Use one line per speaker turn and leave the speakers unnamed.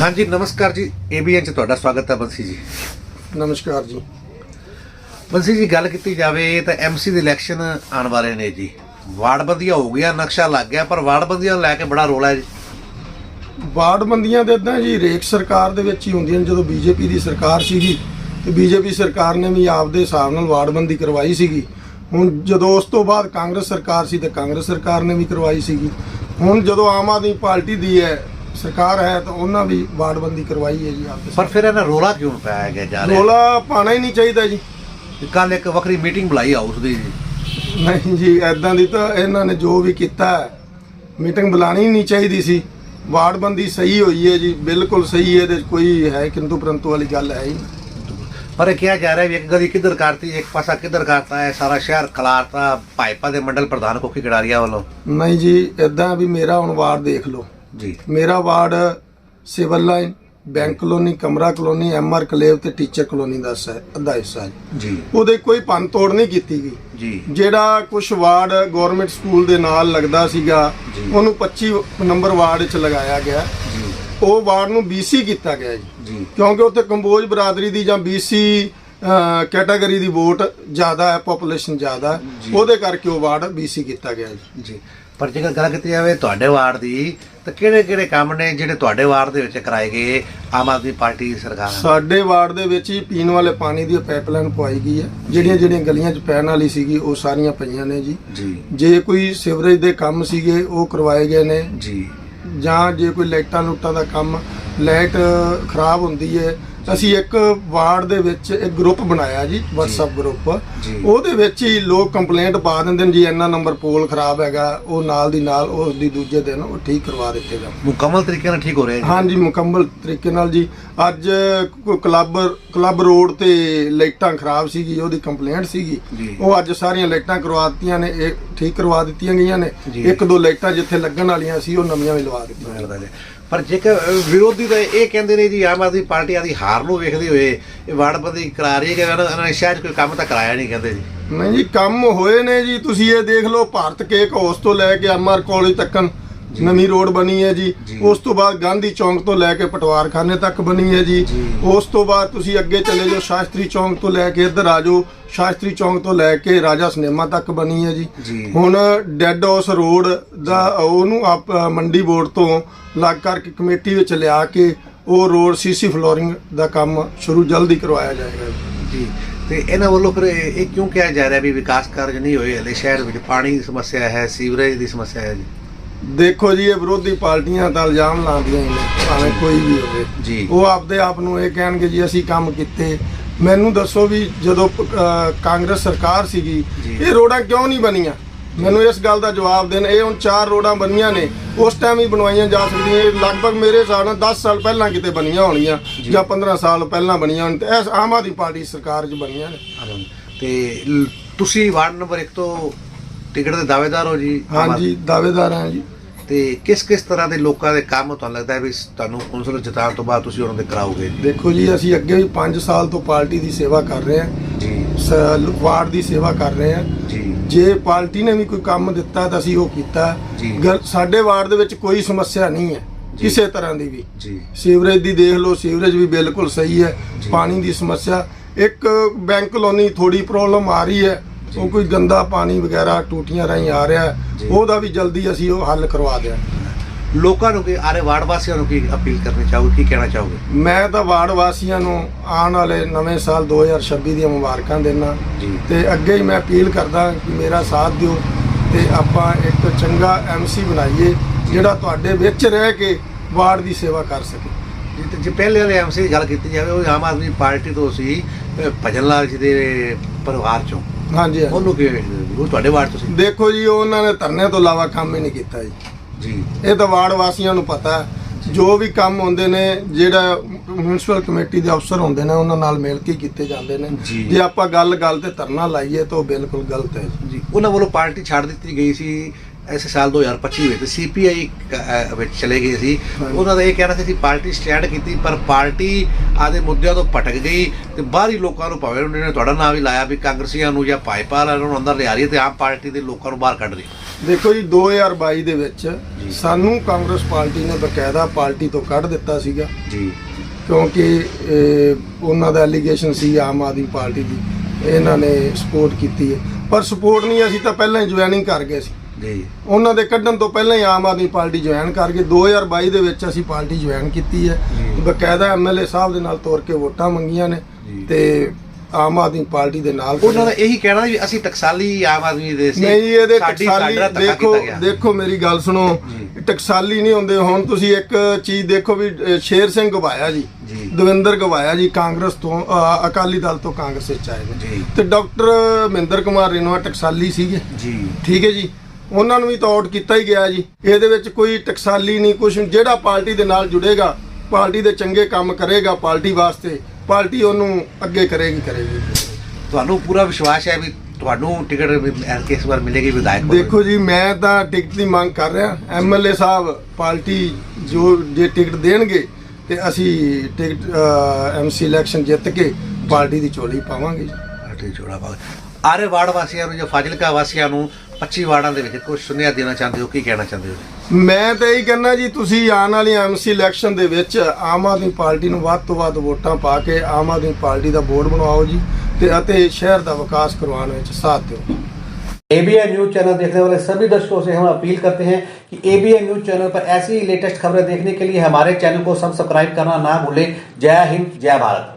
ਹਾਂਜੀ ਨਮਸਕਾਰ ਜੀ। ਏਬੀਐਨ ਚ ਤੁਹਾਡਾ ਸਵਾਗਤ ਹੈ ਬੰਸੀ ਜੀ।
ਨਮਸਕਾਰ ਜੀ।
ਬੰਸੀ ਜੀ ਗੱਲ ਕੀਤੀ ਜਾਵੇ ਤਾਂ ਐਮਸੀ ਦੇ ਇਲੈਕਸ਼ਨ ਆਉਣ ਵਾਲੇ ਨੇ ਜੀ। ਵਾਰਡਬੰਦੀਆਂ ਹੋ ਗਿਆ ਨਕਸ਼ਾ ਲੱਗ ਗਿਆ ਪਰ ਵਾਰਡਬੰਦੀਆਂ ਨੂੰ ਲੈ ਕੇ ਬੜਾ ਰੋਲਾ ਹੈ ਜੀ।
ਵਾਰਡਬੰਦੀਆਂ ਦੇ ਇਦਾਂ ਜੀ ਰੇਖ ਸਰਕਾਰ ਦੇ ਵਿੱਚ ਹੀ ਹੁੰਦੀਆਂ ਨੇ। ਜਦੋਂ ਬੀਜੇਪੀ ਦੀ ਸਰਕਾਰ ਸੀਗੀ ਤੇ ਬੀਜੇਪੀ ਸਰਕਾਰ ਨੇ ਵੀ ਆਪਦੇ ਹਿਸਾਬ ਨਾਲ ਵਾਰਡਬੰਦੀ ਕਰਵਾਈ ਸੀਗੀ। ਹੁਣ ਜਦੋਂ ਉਸ ਤੋਂ ਬਾਅਦ ਕਾਂਗਰਸ ਸਰਕਾਰ ਸੀ ਤੇ ਕਾਂਗਰਸ ਸਰਕਾਰ ਨੇ ਵੀ ਕਰਵਾਈ ਸੀਗੀ। ਹੁਣ ਜਦੋਂ ਆਮ ਆਦਮੀ ਪਾਰਟੀ ਦੀ ਹੈ ਸਰਕਾਰ ਹੈ ਤਾਂ ਉਹਨਾਂ ਵੀ ਵਾਰਡਬੰਦੀ ਕਰਵਾਈ ਹੈ ਜੀ ਆਪਦੇ
ਪਰ ਫਿਰ ਇਹਨਾਂ ਰੋਲਾ ਕਿਉਂ ਪਾਇਆ ਗਿਆ ਜਾ ਰਿਹਾ?
ਰੋਲਾ ਪਾਣਾ ਹੀ ਨਹੀਂ ਚਾਹੀਦਾ ਜੀ।
ਕੱਲ ਇੱਕ ਵੱਖਰੀ ਮੀਟਿੰਗ ਬੁਲਾਈ ਹਾਊਸ ਦੀ।
ਨਹੀਂ ਜੀ ਐਦਾਂ ਦੀ ਤਾਂ ਇਹਨਾਂ ਨੇ ਜੋ ਵੀ ਕੀਤਾ ਮੀਟਿੰਗ ਬੁਲਾਣੀ ਨਹੀਂ ਚਾਹੀਦੀ ਸੀ। ਵਾਰਡਬੰਦੀ ਸਹੀ ਹੋਈ ਹੈ ਜੀ ਬਿਲਕੁਲ ਸਹੀ ਹੈ ਇਹਦੇ 'ਚ ਕੋਈ ਹੈ ਕਿੰਤੂ ਪਰੰਤੂ ਵਾਲੀ ਗੱਲ ਹੈ ਹੀ ਨਹੀਂ।
ਪਰ ਇਹ ਕਿਹਾ ਜਾ ਰਿਹਾ ਵੀ ਇੱਕ ਗਲੀ ਕਿੱਧਰ ਕਰਤੀ ਇੱਕ ਪਾਸਾ ਕਿੱਧਰ ਕਰਤਾ ਹੈ ਸਾਰਾ ਸ਼ਹਿਰ ਖਲਾਰਤਾ ਭਾਈਪਾ ਦੇ ਮੰਡਲ ਪ੍ਰਧਾਨ ਕੋਕੀ ਕੜਾਰੀਆ ਵੱਲੋਂ।
ਨਹੀਂ ਜੀ ਇਦਾਂ ਵੀ ਮੇਰਾ ਹੁਣ ਵਾਰਡ ਦੇਖ ਲਓ।
ਜੀ।
ਮੇਰਾ ward civil line bank colony Kamra colony MR enclave ਤੇ ਟੀਚਰ ਕਲੋਨੀ ਦਾ ਹੈ ਅੱਧਾ ਹਿੱਸਾ ਹੈ।
ਜੀ।
ਉਹਦੇ ਕੋਈ ਭੰਨ ਤੋੜ ਨਹੀਂ ਕੀਤੀ ਗਈ।
ਜੀ।
ਜਿਹੜਾ ਕੁਝ ਵਾਰਡ ਗਵਰਨਮੈਂਟ ਸਕੂਲ ਦੇ ਨਾਲ ਲੱਗਦਾ ਸੀਗਾ। ਉਹਨੂੰ 25 ਨੰਬਰ ਵਾਰਡ 'ਚ ਲਗਾਇਆ ਗਿਆ।
ਜੀ।
ਉਹ ਵਾਰਡ ਨੂੰ BC ਕੀਤਾ ਗਿਆ ਜੀ। ਕਿਉਂਕਿ ਉੱਥੇ ਕੰਬੋਜ ਬਰਾਦਰੀ ਦੀ ਜਾਂ BC ਕੈਟਾਗਰੀ ਦੀ ਵੋਟ ਜ਼ਿਆਦਾ ਹੈ ਪੋਪੂਲੇਸ਼ਨ ਜ਼ਿਆਦਾ ਹੈ। ਉਹਦੇ ਕਰਕੇ ਉਹ ਵਾਰਡ BC ਕੀਤਾ ਗਿਆ ਜੀ।
ਜੀ। ਪਰ ਜੇਕਰ ਗੱਲ ਕੀਤੀ ਜਾਵੇ ਤੁਹਾਡੇ ਵਾਰਡ ਦੀ ਤਾਂ ਕਿਹੜੇ ਕਿਹੜੇ ਕੰਮ ਨੇ ਜਿਹੜੇ ਤੁਹਾਡੇ ਵਾਰਡ ਦੇ ਵਿੱਚ ਕਰਾਏ ਗਏ ਆਮ ਆਦਮੀ ਪਾਰਟੀ ਸਰਕਾਰ
ਸਾਡੇ ਵਾਰਡ ਦੇ ਵਿੱਚ ਹੀ ਪੀਣ ਵਾਲੇ ਪਾਣੀ ਦੀ ਪਾਈਪਲਾਈਨ ਪਵਾਈ ਗਈ ਹੈ। ਜਿਹੜੀਆਂ ਜਿਹੜੀਆਂ ਗਲੀਆਂ 'ਚ ਪੈਣ ਵਾਲੀ ਸੀਗੀ ਉਹ ਸਾਰੀਆਂ ਪਈਆਂ ਨੇ ਜੀ।
ਜੀ।
ਜੇ ਕੋਈ ਸੀਵਰੇਜ ਦੇ ਕੰਮ ਸੀਗੇ ਉਹ ਕਰਵਾਏ ਗਏ ਨੇ।
ਜੀ।
ਜਾਂ ਜੇ ਕੋਈ ਲਾਈਟਾਂ ਲੁੱਟਾਂ ਦਾ ਕੰਮ ਲਾਈਟ ਖਰਾਬ ਹੁੰਦੀ ਹੈ ਅਸੀਂ ਇੱਕ ਵਾਰਡ ਦੇ ਵਿੱਚ ਇੱਕ ਗਰੁੱਪ ਬਣਾਇਆ ਜੀ WhatsApp ਗਰੁੱਪ
ਜੀ।
ਉਹਦੇ ਵਿੱਚ ਹੀ ਲੋਕ ਕੰਪਲੇਂਟ ਪਾ ਦਿੰਦੇ ਨੇ ਜੀ ਇੰਨਾ ਨੰਬਰ ਪੋਲ ਖਰਾਬ ਹੈਗਾ ਉਹ ਨਾਲ ਦੀ ਨਾਲ ਉਸ ਦੀ ਦੂਜੇ ਦਿਨ ਉਹ ਠੀਕ ਕਰਵਾ ਦਿੱਤੇ ਜਾਂਦੇ
ਮੁਕੰਮਲ ਤਰੀਕੇ ਨਾਲ ਠੀਕ ਹੋ ਰਿਹਾ ਜੀ?
ਹਾਂਜੀ ਮੁਕੰਮਲ ਤਰੀਕੇ ਨਾਲ ਜੀ। ਅੱਜ ਕਲੱਬ ਕਲੱਬ ਰੋਡ ਤੇ ਲਾਈਟਾਂ ਖਰਾਬ ਸੀਗੀ ਉਹਦੀ ਕੰਪਲੇਂਟ ਸੀਗੀ।
ਜੀ।
ਉਹ ਅੱਜ ਸਾਰੀਆਂ ਲਾਈਟਾਂ ਕਰਵਾ ਦਿੱਤੀਆਂ ਨੇ ਇਹ ਠੀਕ ਕਰਵਾ ਦਿੱਤੀਆਂ ਗਈਆਂ ਨੇ।
ਜੀ।
ਇੱਕ ਦੋ ਲਾਈਟਾਂ ਜਿੱਥੇ ਲੱਗਣ ਵਾਲੀਆਂ ਸੀ ਉਹ ਨਵੀਆਂ ਵੀ ਲਵਾ ਦਿੱਤੀਆਂ।
ਜੀ। ਪਰ ਜੇਕਰ ਵਿਰੋਧੀ ਤਾਂ ਇਹ ਕਹਿੰਦੇ ਨੇ ਜੀ, ਆਮ ਆਦਮੀ ਪਾਰਟੀ ਆਦੀ ਹਾਰ ਨੂੰ ਵੇਖਦੇ ਹੋਏ ਇਹ ਵਾਰਡਬੰਦੀ ਕਰਾ ਰਹੀ ਹੈ ਕਿ ਇਹਨਾਂ ਇਹਨਾਂ ਨੇ ਸ਼ਾਇਦ ਕੋਈ ਕੰਮ ਤਾਂ ਕਰਾਇਆ ਨਹੀਂ, ਕਹਿੰਦੇ ਜੀ।
ਨਹੀਂ ਜੀ, ਕੰਮ ਹੋਏ ਨੇ ਜੀ। ਤੁਸੀਂ ਇਹ ਦੇਖ ਲਓ, ਭਾਰਤ ਕੇਕ ਹਾਊਸ ਤੋਂ ਲੈ ਕੇ ਐਮਆਰ ਕਾਲਜ ਤੱਕਨ ਨਵੀਂ ਰੋਡ ਬਣੀ ਹੈ ਜੀ। ਉਸ ਤੋਂ ਬਾਅਦ ਗਾਂਧੀ ਚੌਂਕ ਤੋਂ ਲੈ ਕੇ ਪਟਵਾਰਖਾਨੇ ਤੱਕ ਬਣੀ ਹੈ ਜੀ। ਉਸ ਤੋਂ ਬਾਅਦ ਤੁਸੀਂ ਅੱਗੇ ਚਲੇ ਜਾਓ ਸ਼ਾਸਤਰੀ ਚੌਂਕ ਤੋਂ ਲੈ ਕੇ ਇੱਧਰ ਆ ਜਾਓ। ਸ਼ਾਸਤਰੀ ਚੌਂਕ ਤੋਂ ਲੈ ਕੇ ਰਾਜਾ ਸਿਨੇਮਾ ਤੱਕ ਬਣੀ ਹੈ ਜੀ। ਹੁਣ ਡੈੱਡ ਹਾਊਸ ਰੋਡ ਦਾ ਉਹਨੂੰ ਆਪ ਮੰਡੀ ਬੋਰਡ ਤੋਂ ਲੱਗ ਕਰਕੇ ਕਮੇਟੀ ਵਿੱਚ ਲਿਆ ਕੇ ਉਹ ਰੋਡ ਸੀਸੀ ਫਲੋਰਿੰਗ ਦਾ ਕੰਮ ਸ਼ੁਰੂ ਜਲਦੀ ਕਰਵਾਇਆ ਜਾਏਗਾ।
ਜੀ। ਤੇ ਇਹਨਾਂ ਵੱਲੋਂ ਫਿਰ ਇਹ ਇਹ ਕਿਉਂ ਕਿਹਾ ਜਾ ਰਿਹਾ ਵੀ ਵਿਕਾਸ ਕਾਰਜ ਨਹੀਂ ਹੋਏ ਹਲੇ? ਸ਼ਹਿਰ ਵਿੱਚ ਪਾਣੀ ਦੀ ਸਮੱਸਿਆ ਹੈ ਸੀਵਰੇਜ ਦੀ ਸਮੱਸਿਆ ਹੈ ਜੀ।
ਦੇਖੋ ਜੀ ਇਹ ਵਿਰੋਧੀ ਪਾਰਟੀਆਂ ਤਾਂ ਇਲਜ਼ਾਮ ਲਾਉਂਦੀਆਂ ਹੀ ਨੇ ਭਾਵੇਂ ਕੋਈ ਵੀ ਹੋਵੇ
ਜੀ।
ਉਹ ਆਪਦੇ ਆਪ ਨੂੰ ਇਹ ਕਹਿਣਗੇ ਜੀ ਅਸੀਂ ਕੰਮ ਕੀਤੇ ਮੈਨੂੰ ਦੱਸੋ ਵੀ ਜਦੋਂ ਅਹ, ਕਾਂਗਰਸ ਸਰਕਾਰ ਸੀਗੀ
ਜੀ।
ਇਹ ਰੋਡਾਂ ਕਿਉਂ ਨਹੀਂ ਬਣੀਆਂ ਮੈਨੂੰ ਇਸ ਗੱਲ ਦਾ ਜਵਾਬ ਦੇਣ ਇਹ ਹੁਣ ਚਾਰ ਰੋਡਾਂ ਬਣੀਆਂ ਨੇ ਉਸ ਟਾਈਮ ਹੀ ਬਣਵਾਈਆਂ ਜਾ ਸਕਦੀਆਂ ਇਹ ਲਗਭਗ ਮੇਰੇ ਹਿਸਾਬ ਨਾਲ 10 ਸਾਲ ਪਹਿਲਾਂ ਕਿਤੇ ਬਣੀਆਂ ਹੋਣੀਆਂ ਜਾਂ 15 ਸਾਲ ਪਹਿਲਾਂ ਬਣੀਆਂ ਹੋਣ ਤੇ ਇਹ ਆਮ ਆਦਮੀ ਪਾਰਟੀ ਸਰਕਾਰ 'ਚ ਬਣੀਆਂ ਨੇ।
ਤੇ ਲ- ਤੁਸੀਂ ਵਾਰਡ ਨੰਬਰ 1 ਤੋਂ ਟਿਕਟ ਦੇ ਦਾਅਵੇਦਾਰ ਹੋ ਜੀ
ਹਾਂਜੀ ਦਾਅਵੇਦਾਰ ਹਾਂ ਜੀ।
ਤੇ ਕਿਸ ਕਿਸ ਤਰ੍ਹਾਂ ਦੇ ਲੋਕਾਂ ਦੇ ਕੰਮ ਤੁਹਾਨੂੰ ਲੱਗਦਾ ਹੈ ਵੀ ਤੁਹਾਨੂੰ ਕੌਂਸਲਰ ਜਿਤਾਉਣ ਤੋਂ ਬਾਅਦ ਤੁਸੀਂ ਉਹਨਾਂ ਦੇ ਕਰਾਓਗੇ?
ਦੇਖੋ ਜੀ ਅਸੀਂ ਅੱਗੇ ਵੀ 5 ਸਾਲ ਤੋਂ ਪਾਰਟੀ ਦੀ ਸੇਵਾ ਕਰ ਰਹੇ ਹਾਂ।
ਜੀ।
ਸ- ਵਾਰਡ ਦੀ ਸੇਵਾ ਕਰ ਰਹੇ ਹਾਂ।
ਜੀ।
ਜੇ ਪਾਰਟੀ ਨੇ ਵੀ ਕੋਈ ਕੰਮ ਦਿੱਤਾ ਤਾਂ ਅਸੀਂ ਉਹ ਕੀਤਾ।
ਜੀ।
ਸਾਡੇ ਵਾਰਡ ਦੇ ਵਿੱਚ ਕੋਈ ਸਮੱਸਿਆ ਨਹੀਂ ਹੈ
ਜੀ।
ਕਿਸੇ ਤਰ੍ਹਾਂ ਦੀ ਵੀ।
ਜੀ।
ਸੀਵਰੇਜ ਦੀ ਦੇਖ ਲਓ ਸੀਵਰੇਜ ਵੀ ਬਿਲਕੁਲ ਸਹੀ ਹੈ
ਜੀ।
ਪਾਣੀ ਦੀ ਸਮੱਸਿਆ। ਇੱਕ ਬੈਂਕ ਕਲੋਨੀ ਥੋੜੀ ਪ੍ਰੋਬਲਮ ਆ ਰਹੀ ਹੈ। ਉਹ ਕੋਈ ਗੰਦਾ ਪਾਣੀ ਵਗੈਰਾ ਟੂਟੀਆਂ ਰਾਹੀਂ ਆ ਰਿਹਾ। ਉਹਦਾ ਵੀ ਜਲਦੀ ਅਸੀਂ ਉਹ ਹੱਲ ਕਰਵਾ ਦਿਆਂ
ਲੋਕਾਂ ਨੂੰ ਕੀ ਆਰੇ ਵਾਰਡ ਵਾਸੀਆਂ ਨੂੰ ਕੀ ਅਪੀਲ ਕਰਨੀ ਚਾਹੋਗੇ ਕੀ ਕਹਿਣਾ ਚਾਹੋਗੇ?
ਮੈਂ ਤਾਂ ਵਾਰਡ ਵਾਸੀਆਂ ਨੂੰ ਆਉਣ ਵਾਲੇ ਨਵੇਂ ਸਾਲ 2026 ਦੀਆਂ ਮੁਬਾਰਕਾਂ
ਜੀ।
ਤੇ ਅੱਗੇ ਹੀ ਮੈਂ ਅਪੀਲ ਕਰਦਾ ਕਿ ਮੇਰਾ ਸਾਥ ਦਿਓ ਤੇ ਆਪਾਂ ਇੱਕ ਚੰਗਾ ਐਮਸੀ ਬਣਾਈਏ ਜਿਹੜਾ ਤੁਹਾਡੇ ਵਿੱਚ ਰਹਿ ਕੇ ਵਾਰਡ ਦੀ ਸੇਵਾ ਕਰ ਸਕੇ।
ਜੀ ਪਹਿਲੇ ਵਾਲੇ ਐਮਸੀ ਦੀ ਗੱਲ ਕੀਤੀ ਜਾਵੇ ਉਹ ਆਮ ਆਦਮੀ ਪਾਰਟੀ ਤੋਂ ਸੀ ਭਜਨ ਲਾਲ ਜੀ ਦੇ ਪਰਿਵਾਰ ਚੋਂ।
ਹਾਂਜੀ ਹਾਂਜੀ।
ਉਹਨੂੰ ਕਿ ਉਹ ਤੁਹਾਡੇ ਵਾਰਡ ਤੋਂ ਸੀ?
ਦੇਖੋ ਜੀ ਉਹਨਾਂ ਨੇ ਧਰਨੇ ਤੋਂ ਇਲਾਵਾ ਕੰਮ ਹੀ ਨਹੀਂ ਕੀਤਾ ਜੀ।
ਜੀ।
ਇਹ ਤਾਂ ਵਾਰਡ ਵਾਸੀਆਂ ਨੂੰ ਪਤਾ। ਹੈ ਜੋ ਵੀ ਕੰਮ ਹੁੰਦੇ ਨੇ ਜਿਹੜਾ ਮਿਊਨਿਸਪਲ ਕਮੇਟੀ ਦੇ ਅਫਸਰ ਹੁੰਦੇ ਨੇ ਉਹਨਾਂ ਨਾਲ ਮਿਲ ਕੇ ਕੀਤੇ ਜਾਂਦੇ ਨੇ।
ਜੀ।
ਜੇ ਆਪਾਂ ਗੱਲ ਗੱਲ ਤੇ ਧਰਨਾ ਲਾਈਏ ਤਾਂ ਉਹ ਬਿਲਕੁਲ ਗਲਤ ਹੈ ਜੀ।
ਜੀ। ਉਹਨਾਂ ਵੱਲੋਂ ਪਾਰਟੀ ਛੱਡ ਦਿੱਤੀ ਗਈ ਸੀ। ਐਸੇ ਸਾਲ 2025 ਵਿੱਚ ਸੀਪੀਆਈ ਵਿੱਚ ਚਲੇ ਗਏ ਸੀ। ਉਹਨਾਂ ਦਾ ਇਹ ਕਹਿਣਾ ਸੀ ਕਿ ਪਾਰਟੀ ਸਟੈਂਡ ਕੀਤੀ ਪਰ ਪਾਰਟੀ ਆਦੇ ਮੁੱਦਿਆਂ ਤੋਂ ਭਟਕ ਗਈ ਤੇ ਬਾਹਰੀ ਲੋਕਾਂ ਨੂੰ ਭਾਵੇਂ ਉਹਨਾਂ ਨੇ ਤੁਹਾਡਾ ਨਾਮ ਵੀ ਲਾਇਆ ਵੀ ਕਾਂਗਰਸੀਆਂ ਨੂੰ ਜਾਂ ਭਾਈਪਾ ਵਾਲਿਆਂ ਨੂੰ ਅੰਦਰ ਲਿਆ ਰਹੀ ਤੇ ਆਮ ਪਾਰਟੀ ਦੇ ਲੋਕਾਂ ਨੂੰ ਬਾਹਰ ਕੱਢ ਰਹੀ।
ਦੇਖੋ ਜੀ 2022 ਦੇ ਵਿੱਚ ਸਾਨੂੰ ਕਾਂਗਰਸ ਪਾਰਟੀ ਨੇ ਬਕਾਇਦਾ ਪਾਰਟੀ ਤੋਂ ਕੱਢ ਦਿੱਤਾ ਸੀਗਾ।
ਜੀ।
ਕਿਉਂਕਿ ਉਹਨਾਂ ਦਾ ਐਲੀਗੇਸ਼ਨ ਸੀ ਆਮ ਆਦਮੀ ਪਾਰਟੀ ਦੀ ਇਹਨਾਂ ਨੇ ਸਪੋਰਟ ਕੀਤੀ ਹੈ। ਪਰ ਸਪੋਰਟ ਨਹੀਂ ਅਸੀਂ ਤਾਂ ਪਹਿਲਾਂ ਹੀ ਜੁਆਇਨਿੰਗ ਕਰ ਗਏ ਸੀ।
ਜੀ
ਉਹਨਾਂ ਦੇ ਕੱਢਣ ਤੋਂ ਪਹਿਲਾਂ ਹੀ ਆਮ ਆਦਮੀ ਪਾਰਟੀ ਜੁਆਇਨ ਕਰ ਗਏ 2022 ਦੇ ਵਿੱਚ ਅਸੀਂ ਪਾਰਟੀ ਜੁਆਇਨ ਕੀਤੀ ਹੈ। ਬਕਾਇਦਾ ਐਮਐਲਏ ਸਾਹਿਬ ਦੇ ਨਾਲ ਤੋਰ ਕੇ ਵੋਟਾਂ ਮੰਗੀਆਂ ਨੇ। ਤੇ ਆਮ ਆਦਮੀ ਪਾਰਟੀ ਦੇ ਨਾਲ
ਉਹਨਾਂ ਦਾ ਇਹੀ ਕਹਿਣਾ ਵੀ ਅਸੀਂ ਟਕਸਾਲੀ ਆਮ ਆਦਮੀ ਦੇ ਸੀ
ਨਹੀਂ ਇਹਦੇ ਟਕਸਾਲੀ ਦੇਖੋ। ਦੇਖੋ ਮੇਰੀ ਗੱਲ ਸੁਣੋ। ਟਕਸਾਲੀ ਨਹੀਂ ਹੁੰਦੇ ਹੁਣ ਤੁਸੀਂ ਇੱਕ ਚੀਜ਼ ਦੇਖੋ ਵੀ ਸ਼ੇਰ ਸਿੰਘ ਗਵਾਇਆ ਜੀ। ਦਵਿੰਦਰ ਗਵਾਇਆ ਜੀ ਕਾਂਗਰਸ ਤੋਂ ਅਕਾਲੀ ਦਲ ਤੋਂ ਕਾਂਗਰਸ ਵਿੱਚ ਆਏ ਨੇ। ਤੇ ਡਾਕਟਰ ਮਹਿੰਦਰ ਕੁਮਾਰ ਰਿਨੋਆ ਟਕਸਾਲੀ ਸੀਗੇ
ਜੀ
ਠੀਕ ਹੈ ਜੀ ਉਹਨਾਂ ਨੂੰ ਵੀ ਤਾਂ ਆਊਟ ਕੀਤਾ ਹੀ ਗਿਆ ਜੀ। ਇਹਦੇ ਵਿੱਚ ਕੋਈ ਟਕਸਾਲੀ ਨਹੀਂ ਕੁਛ ਜਿਹੜਾ ਪਾਰਟੀ ਦੇ ਨਾਲ ਜੁੜੇਗਾ ਪਾਰਟੀ ਦੇ ਚੰਗੇ ਕੰਮ ਕਰੇਗਾ ਪਾਰਟੀ ਵਾਸਤੇ ਪਾਰਟੀ ਉਹਨੂੰ ਅੱਗੇ ਕਰੇਗੀ ਕਰੇਗੀ।
ਤੁਹਾਨੂੰ ਪੂਰਾ ਵਿਸ਼ਵਾਸ ਹੈ ਵੀ ਤੁਹਾਨੂੰ ਟਿਕਟ ਇਸ ਵਾਰ ਮਿਲੇਗੀ ਵਿਧਾਇਕ
ਦੇਖੋ ਜੀ ਮੈਂ ਤਾਂ ਟਿਕਟ ਦੀ ਮੰਗ ਕਰ ਰਿਹਾ। ਐਮਐਲਏ ਸਾਹਿਬ ਪਾਰਟੀ ਜੋ ਜੇ ਟਿਕਟ ਦੇਣਗੇ ਤੇ ਅਸੀਂ ਟਿਕਟ ਐਮਸੀ ਇਲੈਕਸ਼ਨ ਜਿੱਤ ਕੇ ਪਾਰਟੀ ਦੀ ਝੋਲੀ ਪਾਵਾਂਗੇ ਜੀ।
ਪਾਰਟੀ ਆਰੇ ਵਾਰਡ ਵਾਸੀਆਂ ਨੂੰ ਜਾਂ ਫਾਜ਼ਿਲਕਾ ਵਾਸੀਆਂ ਨੂੰ 25 ਵਾਰਡਾਂ ਦੇ ਵਿੱਚ ਕੁਝ ਸੁਨੇਹਾ ਦੇਣਾ ਚਾਹੁੰਦੇ ਹੋ ਕੀ ਕਹਿਣਾ ਚਾਹੁੰਦੇ ਹੋ
ਮੈਂ ਤਾਂ ਇਹੀ ਕਹਿੰਦਾ ਜੀ ਤੁਸੀਂ ਆਉਣ ਵਾਲੀ ਐਮਸੀ ਇਲੈਕਸ਼ਨ ਦੇ ਵਿੱਚ ਆਮ ਆਦਮੀ ਪਾਰਟੀ ਨੂੰ ਵੱਧ ਤੋਂ ਵੱਧ ਵੋਟਾਂ ਪਾ ਕੇ ਆਮ ਆਦਮੀ ਪਾਰਟੀ ਦਾ ਬੋਰਡ ਬਣਵਾਓ ਜੀ ਤੇ ਅਤੇ ਸ਼ਹਿਰ ਦਾ ਵਿਕਾਸ ਕਰਵਾਉਣ ਵਿੱਚ ਸਾਥ ਦਿਓ
एबीएन न्यूज चैनल देखने वाले सभी दर्शकों से हम अपील करते हैं कि एबीएन न्यूज चैनल पर ऐसी ही लेटेस्ट खबरें देखने के लिए हमारे चैनल को सब्सक्राइब करना ना भूलें जय हिंद जय भारत